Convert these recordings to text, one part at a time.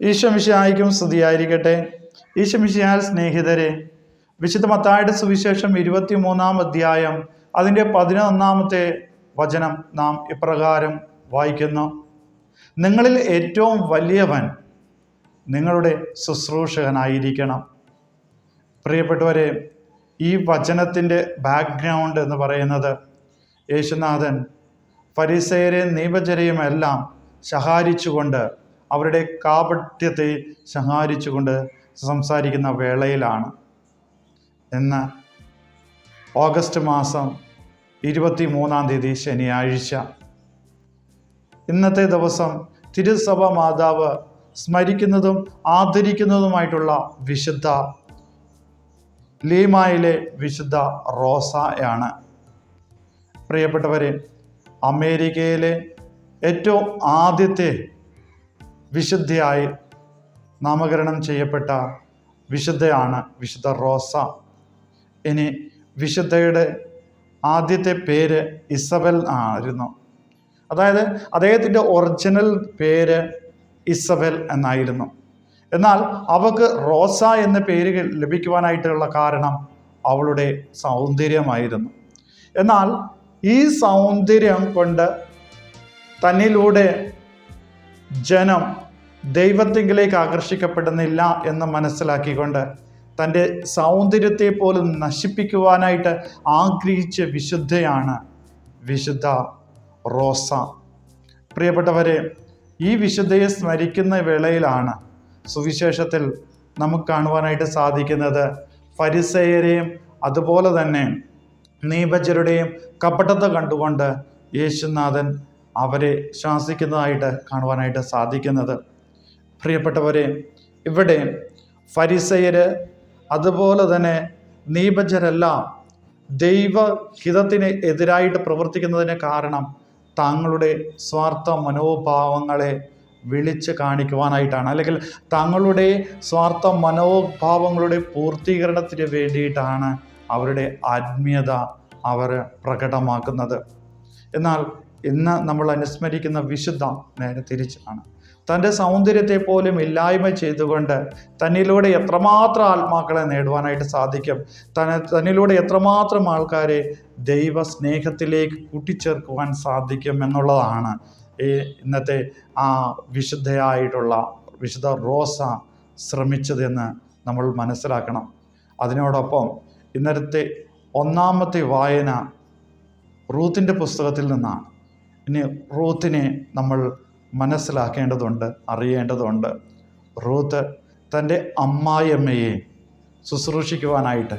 ഈശ്വമിശിഹായിക്കും സ്തുതിയായിരിക്കട്ടെ. ഈശ്വമിഷയാൽ സ്നേഹിതരെ വിശുദ്ധ മത്തായുടെ സുവിശേഷം ഇരുപത്തി മൂന്നാം അധ്യായം അതിന്റെ പതിനൊന്നാമത്തെ വചനം നാം ഇപ്രകാരം വായിക്കുന്നു. നിങ്ങളിൽ ഏറ്റവും വലിയവൻ നിങ്ങളുടെ ശുശ്രൂഷകനായിരിക്കണം. പ്രിയപ്പെട്ടവരെ ഈ വചനത്തിന്റെ ബാക്ക്ഗ്രൗണ്ട് എന്ന് പറയുന്നത് യേശുനാഥൻ പരിസേരെയും നീപജരെയും എല്ലാം ശഹാരിച്ചുകൊണ്ട് അവരുടെ കാപട്യത്തെ സംഹാരിച്ചുകൊണ്ട് സംസാരിക്കുന്ന വേളയിലാണ്. ഇന്ന് ഓഗസ്റ്റ് മാസം ഇരുപത്തി മൂന്നാം തീയതി ശനിയാഴ്ച. ഇന്നത്തെ ദിവസം തിരുസഭ മാതാവ് സ്മരിക്കുന്നതും ആദരിക്കുന്നതുമായിട്ടുള്ള വിശുദ്ധ ലീമായിലെ വിശുദ്ധ റോസയാണ്. പ്രിയപ്പെട്ടവരെ അമേരിക്കയിലെ ഏറ്റവും ആദ്യത്തെ വിശുദ്ധയായി നാമകരണം ചെയ്യപ്പെട്ട വിശുദ്ധയാണ് വിശുദ്ധ റോസ. ഇനി വിശുദ്ധയുടെ ആദ്യത്തെ പേര് ഇസബൽ ആയിരുന്നു. അതായത് അദ്ദേഹത്തിന്റെ ഒറിജിനൽ പേര് ഇസബൽ എന്നായിരുന്നു. എന്നാൽ അവൾക്ക് റോസ എന്ന പേര് ലഭിക്കുവാനായിട്ടുള്ള കാരണം അവളുടെ സൗന്ദര്യമായിരുന്നു. എന്നാൽ ഈ സൗന്ദര്യം കൊണ്ട് തന്നിലൂടെ ജനം ദൈവത്തിങ്കിലേക്ക് ആകർഷിക്കപ്പെടുന്നില്ല എന്ന് മനസ്സിലാക്കിക്കൊണ്ട് തന്റെ സൗന്ദര്യത്തെ പോലും നശിപ്പിക്കുവാനായിട്ട് ആഗ്രഹിച്ച വിശുദ്ധയാണ് വിശുദ്ധ റോസ. പ്രിയപ്പെട്ടവരെ ഈ വിശുദ്ധയെ സ്മരിക്കുന്ന വേളയിലാണ് സുവിശേഷത്തിൽ നമുക്ക് കാണുവാനായിട്ട് സാധിക്കുന്നത് ഫരിസയരെയും അതുപോലെ തന്നെ നീപജരുടെയും കപടത കണ്ടുകൊണ്ട് യേശുനാഥൻ അവരെ ശാസിക്കുന്നതായിട്ട് കാണുവാനായിട്ട് സാധിക്കുന്നത്. പ്രിയപ്പെട്ടവരെ ഇവിടെ ഫരിസയര് അതുപോലെ തന്നെ നീപജരെല്ലാം ദൈവഹിതത്തിന് എതിരായിട്ട് പ്രവർത്തിക്കുന്നതിന് കാരണം തങ്ങളുടെ സ്വാർത്ഥ മനോഭാവങ്ങളെ വിളിച്ച് കാണിക്കുവാനായിട്ടാണ്. അല്ലെങ്കിൽ തങ്ങളുടെ സ്വാർത്ഥ മനോഭാവങ്ങളുടെ പൂർത്തീകരണത്തിന് വേണ്ടിയിട്ടാണ് അവരുടെ ആത്മീയത അവർ പ്രകടമാക്കുന്നത്. എന്നാൽ ഇന്ന് നമ്മൾ അനുസ്മരിക്കുന്ന വിശുദ്ധ നേരെ തിരിച്ചാണ് തന്റെ സൗന്ദര്യത്തെ പോലും ഇല്ലായ്മ ചെയ്തുകൊണ്ട് തന്നിലൂടെ എത്രമാത്രം ആത്മാക്കളെ നേടുവാനായിട്ട് സാധിക്കും. തന തന്നിലൂടെ എത്രമാത്രം ആൾക്കാരെ ദൈവ സ്നേഹത്തിലേക്ക് കൂട്ടിച്ചേർക്കുവാൻ സാധിക്കും എന്നുള്ളതാണ് ഈ ഇന്നത്തെ ആ വിശുദ്ധയായിട്ടുള്ള വിശുദ്ധ റോസ ശ്രമിച്ചതെന്ന് നമ്മൾ മനസ്സിലാക്കണം. അതിനോടൊപ്പം ഇന്നത്തെ ഒന്നാമത്തെ വായന റൂത്തിന്റെ പുസ്തകത്തിൽ നിന്നാണ്. ഇനി റൂത്തിനെ നമ്മൾ മനസ്സിലാക്കേണ്ടതുണ്ട് അറിയേണ്ടതുണ്ട്. റൂത്ത് തന്റെ അമ്മായിയമ്മയെ ശുശ്രൂഷിക്കുവാനായിട്ട്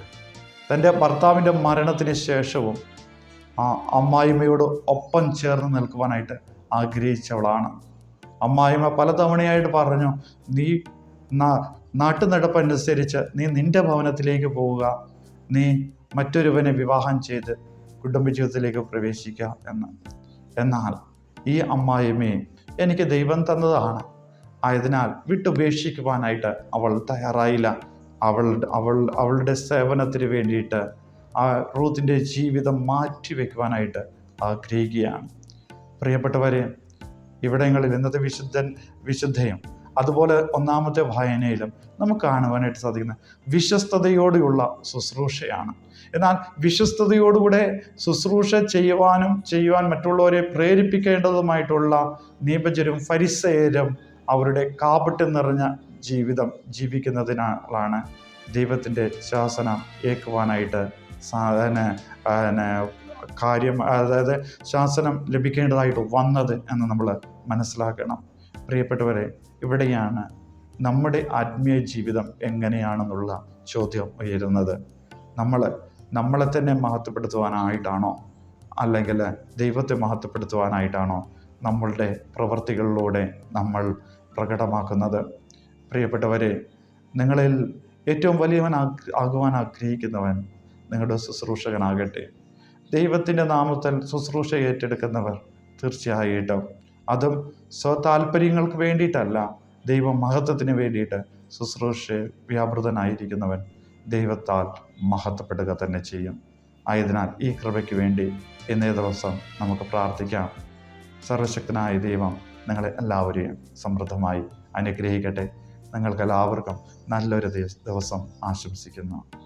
തന്റെ ഭർത്താവിന്റെ മരണത്തിന് ശേഷവും ആ അമ്മായിമ്മയോട് ഒപ്പം ചേർന്ന് നിൽക്കുവാനായിട്ട് ആഗ്രഹിച്ചവളാണ്. അമ്മായിമ്മ പലതവണയായിട്ട് പറഞ്ഞു നീ നാട്ടുനടപ്പനുസരിച്ച് നീ നിന്റെ ഭവനത്തിലേക്ക് പോവുക. നീ മറ്റൊരുവനെ വിവാഹം ചെയ്ത് കുടുംബജീവിതത്തിലേക്ക് പ്രവേശിക്കുക എന്ന്. എന്നാൽ ഈ അമ്മായിമ്മയെ എനിക്ക് ദൈവം തന്നതാണ്. ആയതിനാൽ വിട്ടുപേക്ഷിക്കുവാനായിട്ട് അവൾ തയ്യാറായില്ല. അവൾ അവൾ അവളുടെ സേവനത്തിന് വേണ്ടിയിട്ട് ആ റൂത്തിന്റെ ജീവിതം മാറ്റിവെക്കുവാനായിട്ട് ആഗ്രഹിക്കുകയാണ്. പ്രിയപ്പെട്ടവരെ ഇവിടങ്ങളിൽ ഇന്നത്തെ വിശുദ്ധൻ വിശുദ്ധയും അതുപോലെ ഒന്നാമത്തെ വായനയിലും നമുക്ക് കാണുവാനായിട്ട് സാധിക്കുന്നത് വിശ്വസ്തയോടെയുള്ള ശുശ്രൂഷയാണ്. എന്നാൽ വിശ്വസ്തയോടുകൂടെ ശുശ്രൂഷ ചെയ്യുവാനും ചെയ്യുവാൻ മറ്റുള്ളവരെ പ്രേരിപ്പിക്കേണ്ടതുമായിട്ടുള്ള നീപജരും ഫരിസേരും അവരുടെ കാപട്യം നിറഞ്ഞ ജീവിതം ജീവിക്കുന്നതിനാലാണ് ദൈവത്തിന്റെ ശാസനം ഏക്കുവാനായിട്ട് സാധന കാര്യം അതായത് ശാസനം ലഭിക്കേണ്ടതായിട്ട് വന്നത് എന്ന് നമ്മൾ മനസ്സിലാക്കണം. പ്രിയപ്പെട്ടവരെ ഇവിടെയാണ് നമ്മുടെ ആത്മീയ ജീവിതം എങ്ങനെയാണെന്നുള്ള ചോദ്യം ഉയരുന്നത്. നമ്മൾ നമ്മളെ തന്നെ മഹത്വപ്പെടുത്തുവാനായിട്ടാണോ? അല്ലെങ്കിൽ ദൈവത്തെ മഹത്വപ്പെടുത്തുവാനായിട്ടാണോ നമ്മളുടെ പ്രവൃത്തികളിലൂടെ നമ്മൾ പ്രകടമാക്കുന്നത്? പ്രിയപ്പെട്ടവരെ നിങ്ങളിൽ ഏറ്റവും വലിയവൻ ആകുവാൻ ആഗ്രഹിക്കുന്നവൻ നിങ്ങളുടെ ശുശ്രൂഷകനാകട്ടെ. ദൈവത്തിന്റെ നാമത്തിൽ ശുശ്രൂഷ ഏറ്റെടുക്കുന്നവർ തീർച്ചയായിട്ടും അതും സ്വതാല്പര്യങ്ങൾക്ക് വേണ്ടിയിട്ടല്ല ദൈവ മഹത്വത്തിന് വേണ്ടിയിട്ട് ശുശ്രൂഷ വ്യാപൃതനായിരിക്കുന്നവൻ ദൈവത്താൽ മഹത്വപ്പെടുക തന്നെ ചെയ്യും. ആയതിനാൽ ഈ കൃപയ്ക്ക് വേണ്ടി ഇന്നേ ദിവസം നമുക്ക് പ്രാർത്ഥിക്കാം. സർവശക്തനായ ദൈവം നിങ്ങളെ എല്ലാവരെയും സമൃദ്ധമായി അനുഗ്രഹിക്കട്ടെ. നിങ്ങൾക്കെല്ലാവർക്കും നല്ലൊരു ദിവസം ആശംസിക്കുന്നു.